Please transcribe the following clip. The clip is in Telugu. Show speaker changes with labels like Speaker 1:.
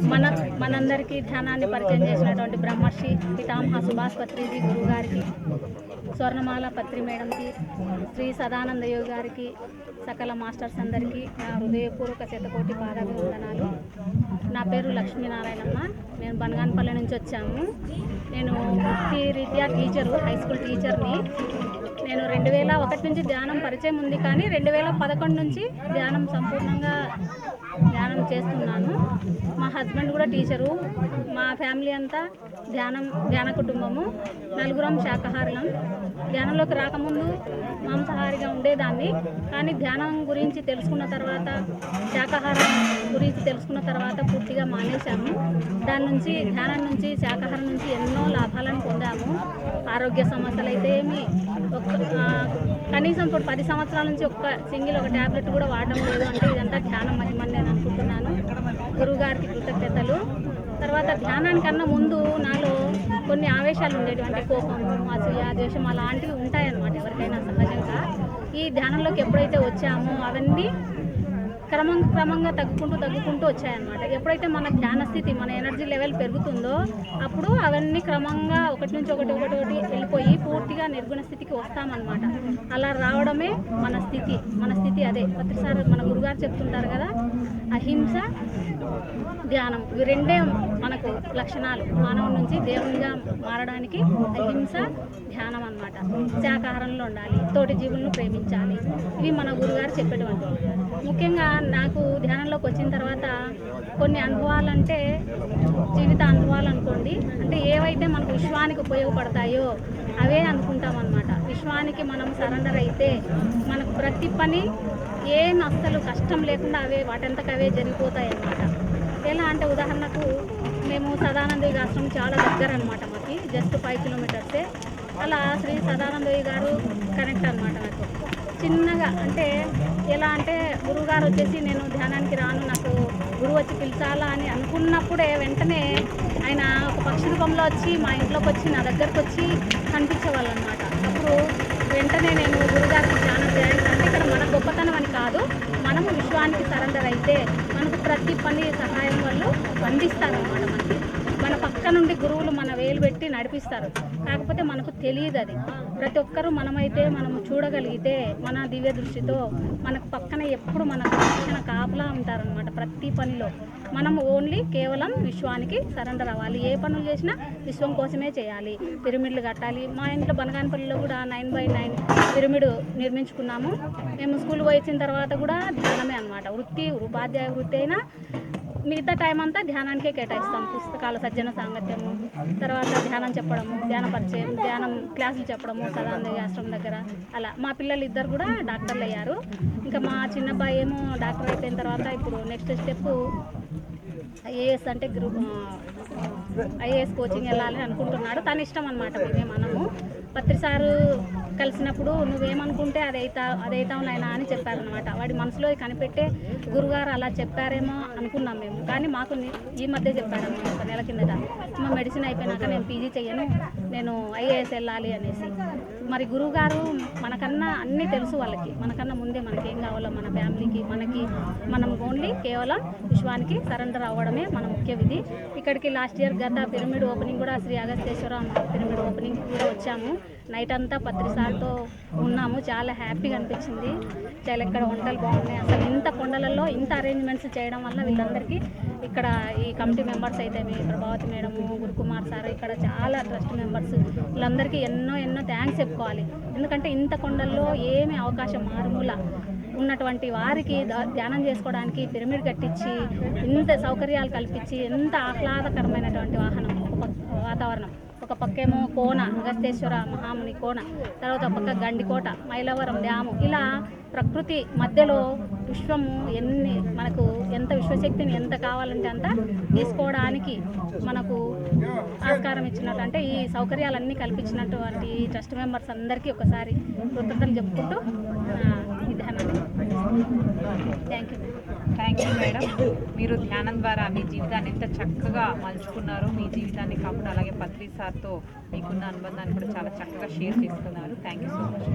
Speaker 1: మన మనందరికీ ధ్యానాన్ని పరిచయం చేసినటువంటి బ్రహ్మర్షి పితామహ సుభాష్ పత్రిజీ గురువు గారికి స్వర్ణమాల పత్రి మేడంకి శ్రీ సదానంద యోగి గారికి సకల మాస్టర్స్ అందరికీ నా హృదయపూర్వక శతకోటి పాదాభివందనాలు. నా పేరు లక్ష్మీనారాయణమ్మ. నేను బనగానపల్లి నుంచి వచ్చాము. నేను వృత్తి రీత్యా టీచరు హై స్కూల్ టీచర్ని నేను రెండు వేల ఒకటి నుంచి ధ్యానం పరిచయం ఉంది కానీ రెండు వేల పదకొండు నుంచి ధ్యానం సంపూర్ణంగా చేస్తున్నాను. మా హస్బెండ్ కూడా టీచరు. మా ఫ్యామిలీ అంతా ధ్యానం ధ్యాన కుటుంబము. నలుగురం శాకాహారులం. ధ్యానంలోకి రాకముందు మాంసాహారిగా ఉండేదాన్ని. కానీ ధ్యానం గురించి తెలుసుకున్న తర్వాత శాకాహారం గురించి తెలుసుకున్న తర్వాత పూర్తిగా మానేశాము. దాని నుంచి ధ్యానం నుంచి శాకాహారం నుంచి ఎన్నో లాభాలను పొందాము. ఆరోగ్య సమస్యలు అయితే ఏమి కనీసం ఇప్పుడు పది సంవత్సరాల నుంచి ఒక్క సింగిల్ ఒక ట్యాబ్లెట్ కూడా వాడడం లేదు. అంటే ఇదంతా ధ్యానం మహిమని నేను అనుకుంటున్నాను. గురువుగారికి కృతజ్ఞతలు. తర్వాత ధ్యానానికన్నా ముందు నాలో కొన్ని ఆవేశాలు ఉండేవి అంటే కోపం అసూయ ద్వేషం అలాంటివి ఉంటాయన్నమాట ఎవరికైనా సహజంగా. ఈ ధ్యానంలోకి ఎప్పుడైతే వచ్చామో అవన్నీ క్రమం క్రమంగా తగ్గుకుంటూ తగ్గుకుంటూ వచ్చాయన్నమాట. ఎప్పుడైతే మన ధ్యాన స్థితి మన ఎనర్జీ లెవెల్ పెరుగుతుందో అప్పుడు అవన్నీ క్రమంగా ఒకటి నుంచి ఒకటి ఒకటి ఒకటి వెళ్ళిపోయి పూర్తిగా నిర్గుణ స్థితికి వస్తామన్నమాట. అలా రావడమే మన స్థితి మన స్థితి అదే. ప్రతిసారి మన గురుగారు చెప్తుంటారు కదా అహింస ధ్యానం. ఇవి రెండే మనకు లక్షణాలు. మానవుడి నుంచి దేవునిగా మారడానికి అహింస ధ్యానం అనమాట శాకాహారంలో ఉండాలి తోటి జీవులను ప్రేమించాలి. ఇవి మన గురుగారు చెప్పేటువంటి ముఖ్యంగా నాకు ధ్యానంలోకి వచ్చిన తర్వాత కొన్ని అనుభవాలంటే జీవిత అనుభవాలు అనుకోండి. అంటే ఏవైతే మనకు విశ్వానికి ఉపయోగపడతాయో అవే అనుకుంటాం అనమాట విశ్వానికి మనం సరెండర్ అయితే మనకు ప్రతి పని ఏం అస్సలు కష్టం లేకుండా అవే వాటంతకు అవే జరిగిపోతాయి అన్నమాట. ఉదాహరణకు మేము సదానందయ్య ఆశ్రమం చాలా దగ్గర అనమాట మాకు జస్ట్ ఫైవ్ కిలోమీటర్సే అలా శ్రీ సదానందయ్య గారు కనెక్ట్ అనమాట నాకు. చిన్నగా అంటే ఎలా అంటే గురువుగారు వచ్చేసి నేను ధ్యానానికి రాను నాకు గురువు వచ్చి పిలిచాలా అని అనుకున్నప్పుడే వెంటనే ఆయన ఒక పక్షి రూపంలో వచ్చి మా ఇంట్లోకి వచ్చి నా దగ్గరకు వచ్చి కనిపించేవాళ్ళు అనమాట అప్పుడు వెంటనే నేను గురుగారికి ధ్యానం చేయాలి అంటే ఇక్కడ గొప్పతనం అని కాదు మనము విశ్వానికి సరెండర్ అయితే మనకు ప్రతి పని సహాయం వాళ్ళు అందిస్తారు అన్నమాట మనకి. మన పక్క నుండి గురువులు మన వేలు పెట్టి నడిపిస్తారు. కాకపోతే మనకు తెలియదు అది. ప్రతి ఒక్కరూ మనమైతే మనం చూడగలిగితే మన దివ్య దృష్టితో మనకు పక్కన ఎప్పుడు మన రక్షణ కాపలా ఉంటారనమాట ప్రతి పనిలో. మనం ఓన్లీ కేవలం విశ్వానికి సరెండర్ అవ్వాలి. ఏ పనులు చేసినా విశ్వం కోసమే చేయాలి. పిరమిడ్లు కట్టాలి. మా ఇంట్లో బనగానపల్లిలో కూడా నైన్ బై నైన్ పిరమిడ్ నిర్మించుకున్నాము. మేము స్కూల్ వచ్చిన తర్వాత కూడా ధ్యానమే అనమాట వృత్తి ఉపాధ్యాయ వృత్తి అయినా మిగతా టైం అంతా ధ్యానానికే కేటాయిస్తాం. పుస్తకాలు సజ్జన సాంగత్యము తర్వాత ధ్యానం చెప్పడము ధ్యాన పరిచయం ధ్యానం క్లాసులు చెప్పడము సదానంద ఆశ్రమం దగ్గర అలా. మా పిల్లలు ఇద్దరు కూడా డాక్టర్లు అయ్యారు. ఇంకా మా చిన్న అబ్బాయి ఏమో డాక్టర్ అయిపోయిన తర్వాత ఇప్పుడు నెక్స్ట్ స్టెప్ ఐఏఎస్ అంటే గ్రూప్ ఐఏఎస్ కోచింగ్ వెళ్ళాలని అనుకుంటున్నాడు. తన ఇష్టం అనమాట మేమే మనము పత్రి సారు కలిసినప్పుడు నువ్వేమనుకుంటే అది అవుతా అది అవుతావు అని చెప్పారనమాట వాడి మనసులో కనిపెట్టే గురుగారు అలా చెప్పారేమో అనుకున్నాం మేము. కానీ మాకు ఈ మధ్య చెప్పారన్నమాట ఒక నెల కిందట. మా మెడిసిన్ అయిపోయినాక నేను పీజీ చెయ్యను. నేను ఐఏఎస్ వెళ్ళాలి అనేసి. మరి గురువుగారు మనకన్నా అన్నీ తెలుసు వాళ్ళకి. మనకన్నా ముందే మనకి ఏం కావాలో మన ఫ్యామిలీకి మనకి మనం ఓన్లీ కేవలం విశ్వానికి సరెండర్ అవ్వడమే మన ముఖ్య విధి. ఇక్కడికి లాస్ట్ ఇయర్ గత పిరమిడ్ ఓపెనింగ్ కూడా శ్రీ అగస్తేశ్వర పిరమిడ్ ఓపెనింగ్ కూడా వచ్చాము. నైట్ అంతా వాళ్ళతో ఉన్నాము. చాలా హ్యాపీగా అనిపించింది. చాలా ఇక్కడ వంటలు బాగున్నాయి. అసలు ఇంత కొండలలో ఇంత అరేంజ్మెంట్స్ చేయడం వల్ల వీళ్ళందరికీ ఇక్కడ ఈ కమిటీ మెంబర్స్ అయితే మీ ప్రభావతి మేడము గురుకుమార్ సార్ ఇక్కడ చాలా ట్రస్ట్ మెంబర్స్ వీళ్ళందరికీ ఎన్నో ఎన్నో థ్యాంక్స్ చెప్పుకోవాలి. ఎందుకంటే ఇంత కొండల్లో ఏమి అవకాశం మారుమూల ఉన్నటువంటి వారికి ధ్యానం చేసుకోవడానికి పిరమిడ్ కట్టించి ఇంత సౌకర్యాలు కల్పించి ఎంత ఆహ్లాదకరమైనటువంటి వాహనం. ఒక పక్కేమో కోన అగస్తేశ్వర మహాముని కోన తర్వాత ఒక పక్క గండికోట మైలవరం డ్యాము. ఇలా ప్రకృతి మధ్యలో విశ్వము ఎన్ని మనకు ఎంత విశ్వశక్తిని ఎంత కావాలంటే అంత తీసుకోవడానికి మనకు ఆస్కారం ఇచ్చినట్టు అంటే ఈ సౌకర్యాలన్నీ కల్పించినటువంటి ట్రస్ట్ మెంబర్స్ అందరికీ ఒకసారి కృతజ్ఞతలు చెప్పుకుంటూ thank you
Speaker 2: thank you madam మీరు ధ్యానం ద్వారా మీ జీవితాన్ని ఎంత చక్కగా మలుచుకున్నారు మీ జీవితాన్ని కాకుండా అలాగే పత్రి సార్తో మీకున్న అనుబంధాన్ని కూడా చాలా చక్కగా షేర్ చేసుకున్నారు. Thank you so much